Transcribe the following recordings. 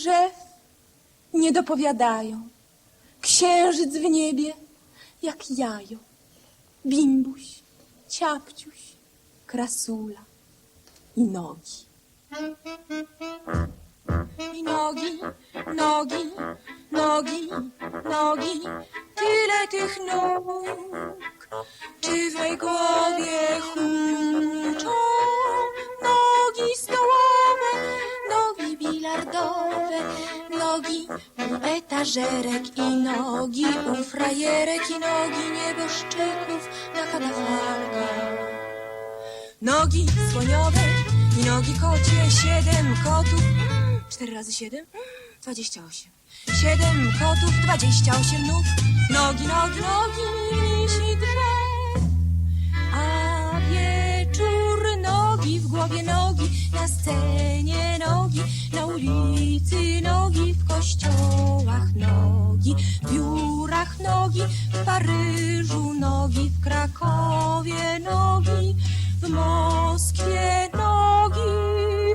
drzew nie dopowiadają. Księżyc w niebie jak jajo. Bimbuś, ciapciuś, krasula i nogi. I nogi, nogi, nogi, nogi, tyle tych nóg. Czy w mej głowie huczą nogi stołowe, nogi bilardowe, nogi u etażerek i nogi u frajerek i nogi nieboszczyków na katafalkach. Nogi słoniowe i nogi kocie, siedem kotów. Cztery razy siedem? Dwadzieścia osiem. Siedem kotów, dwadzieścia osiem nóg. Nogi, nogi, nogi, misi drzew. Ulicy nogi, w kościołach nogi, w biurach nogi, w Paryżu nogi, w Krakowie nogi, w Moskwie nogi.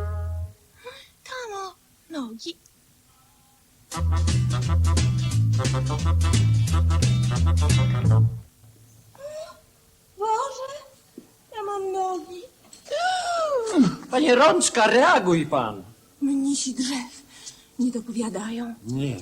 Tam o, nogi. Boże, ja mam nogi. Panie Rączka, reaguj pan. Mnisi drzew nie dopowiadają. Nie.